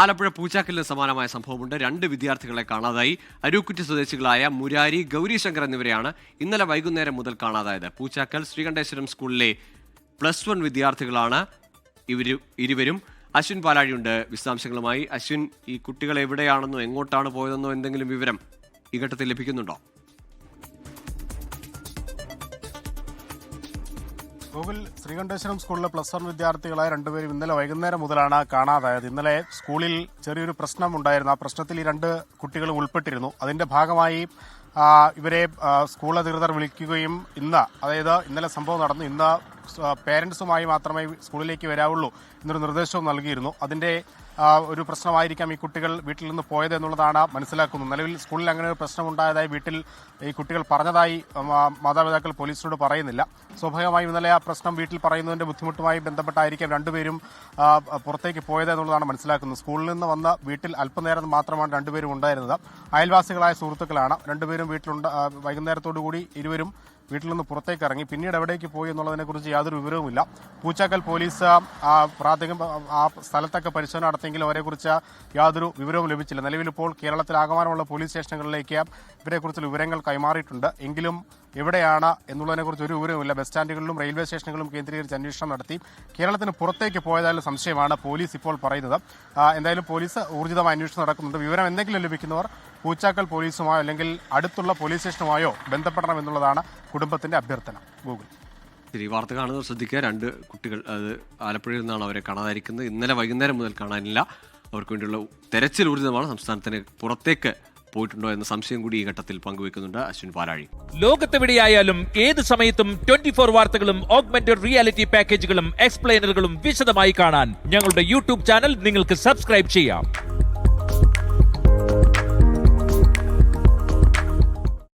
ആലപ്പുഴ പൂച്ചാക്കലിന് സമാനമായ സംഭവമുണ്ട്. രണ്ട് വിദ്യാർത്ഥികളെ കാണാതായി. അരൂക്കുറ്റി സ്വദേശികളായ മുരാരി ഗൗരിശങ്കർ എന്നിവരെയാണ് ഇന്നലെ വൈകുന്നേരം മുതൽ കാണാതായത്. പൂച്ചാക്കൽ ശ്രീകണ്ഠേശ്വരം സ്കൂളിലെ പ്ലസ് വൺ വിദ്യാർത്ഥികളാണ് ഇവർ ഇരുവരും. അശ്വിൻ പാലാഴിയുണ്ട്. വിശദാംശങ്ങളുമായി. അശ്വിൻ ഈ കുട്ടികൾ എവിടെയാണെന്നോ എങ്ങോട്ടാണ് പോയതെന്നോ എന്തെങ്കിലും വിവരം ഈ ഘട്ടത്തിൽ ലഭിക്കുന്നുണ്ടോ? ഗൂഗിൾ ശ്രീകണ്ഠേശ്വരം സ്കൂളിലെ പ്ലസ് വൺ വിദ്യാർത്ഥികളായ രണ്ടുപേരും ഇന്നലെ വൈകുന്നേരം മുതലാണ് കാണാതായത്. ഇന്നലെ സ്കൂളിൽ ചെറിയൊരു പ്രശ്നം ഉണ്ടായിരുന്നു. ആ പ്രശ്നത്തിൽ ഈ രണ്ട് കുട്ടികളും ഉൾപ്പെട്ടിരുന്നു. അതിന്റെ ഭാഗമായി ഇവരെ സ്കൂൾ അധികൃതർ വിളിക്കുകയും ഇന്ന് അതായത് ഇന്നലെ സംഭവം നടന്നു. ഇന്ന് പേരൻസുമായി മാത്രമേ സ്കൂളിലേക്ക് വരാവുള്ളൂ എന്നൊരു നിർദ്ദേശവും നൽകിയിരുന്നു. അതിന്റെ ഒരു പ്രശ്നമായിരിക്കാം ഈ കുട്ടികൾ വീട്ടിൽ നിന്ന് പോയത് എന്നുള്ളതാണ് മനസ്സിലാക്കുന്നത്. നിലവിൽ സ്കൂളിൽ അങ്ങനെ ഒരു പ്രശ്നമുണ്ടായതായി വീട്ടിൽ ഈ കുട്ടികൾ പറഞ്ഞതായി മാതാപിതാക്കൾ പോലീസിനോട് പറയുന്നില്ല. സ്വാഭാവികമായും ഇന്നലെ ആ പ്രശ്നം വീട്ടിൽ പറയുന്നതിന്റെ ബുദ്ധിമുട്ടുമായി ബന്ധപ്പെട്ടായിരിക്കാം രണ്ടുപേരും പുറത്തേക്ക് പോയത് എന്നുള്ളതാണ് മനസ്സിലാക്കുന്നത്. സ്കൂളിൽ നിന്ന് വന്ന വീട്ടിൽ അല്പനേരം മാത്രമാണ് രണ്ടുപേരും ഉണ്ടായിരുന്നത്. അയൽവാസികളായ സുഹൃത്തുക്കളാണ് രണ്ടുപേരും വീട്ടിലുണ്ട് വൈകുന്നേരത്തോടു കൂടി ഇരുവരും വീട്ടിൽ നിന്ന് പുറത്തേക്ക് ഇറങ്ങി. പിന്നീട് എവിടേക്ക് പോയി എന്നുള്ളതിനെ കുറിച്ച് യാതൊരു വിവരവുമില്ല. പൂച്ചാക്കൽ പോലീസ് ആ പ്രാഥമിക ആ സ്ഥലത്തൊക്കെ പരിശോധന നടത്തിയെങ്കിലും അവരെക്കുറിച്ച് യാതൊരു വിവരവും ലഭിച്ചില്ല. കേരളത്തിൽ ആകമാനമുള്ള പോലീസ് സ്റ്റേഷനുകളിലേക്ക് ഇവരെക്കുറിച്ചുള്ള വിവരങ്ങൾ കൈമാറിയിട്ടുണ്ട്. എങ്കിലും എവിടെയാണ് എന്നുള്ളതിനെക്കുറിച്ച് ഒരു വിവരവുമില്ല. ബസ് സ്റ്റാൻഡുകളിലും റെയിൽവേ സ്റ്റേഷനുകളിലും കേന്ദ്രീകരിച്ച് അന്വേഷണം നടത്തി. കേരളത്തിന് പുറത്തേക്ക് പോയതായുള്ള സംശയമാണ് പോലീസ് ഇപ്പോൾ പറയുന്നത്. എന്തായാലും പോലീസ് ഊർജിതമായ അന്വേഷണം നടക്കുന്നുണ്ട്. വിവരം എന്തെങ്കിലും ലഭിക്കുന്നവർ പൂച്ചാക്കൽ പോലീസുമായോ അല്ലെങ്കിൽ അടുത്തുള്ള പോലീസ് സ്റ്റേഷനുമായോ ബന്ധപ്പെടണം എന്നുള്ളതാണ് കുടുംബത്തിന്റെ അഭ്യർത്ഥന. ഗൂഗിൾ. ശരി വാർത്ത കാണുന്നവർ ശ്രദ്ധിക്കുക. രണ്ട് കുട്ടികൾ അത് ആലപ്പുഴയിൽ നിന്നാണ് അവരെ കാണാതിരിക്കുന്നത്. ഇന്നലെ വൈകുന്നേരം മുതൽ കാണാനില്ല. അവർക്ക് വേണ്ടിയുള്ള തെരച്ചിൽ ഊർജിതമാണ് സംസ്ഥാനത്തിന് പുറത്തേക്ക് പോയിട്ടുണ്ടോ എന്ന സംശയം കൂടി ഈ ഘട്ടത്തിൽ പങ്കുവെക്കുന്നുണ്ട് അശ്വിൻ പാലാഴി. ലോകത്തെവിടെയായാലും ഏത് സമയത്തും ട്വന്റി ഫോർ വാർത്തകളും ഓഗ്മെന്റഡ് റിയാലിറ്റി പാക്കേജുകളും എക്സ്പ്ലെയിനറുകളും വിശദമായി കാണാൻ ഞങ്ങളുടെ യൂട്യൂബ് ചാനൽ നിങ്ങൾക്ക് സബ്സ്ക്രൈബ് ചെയ്യാം.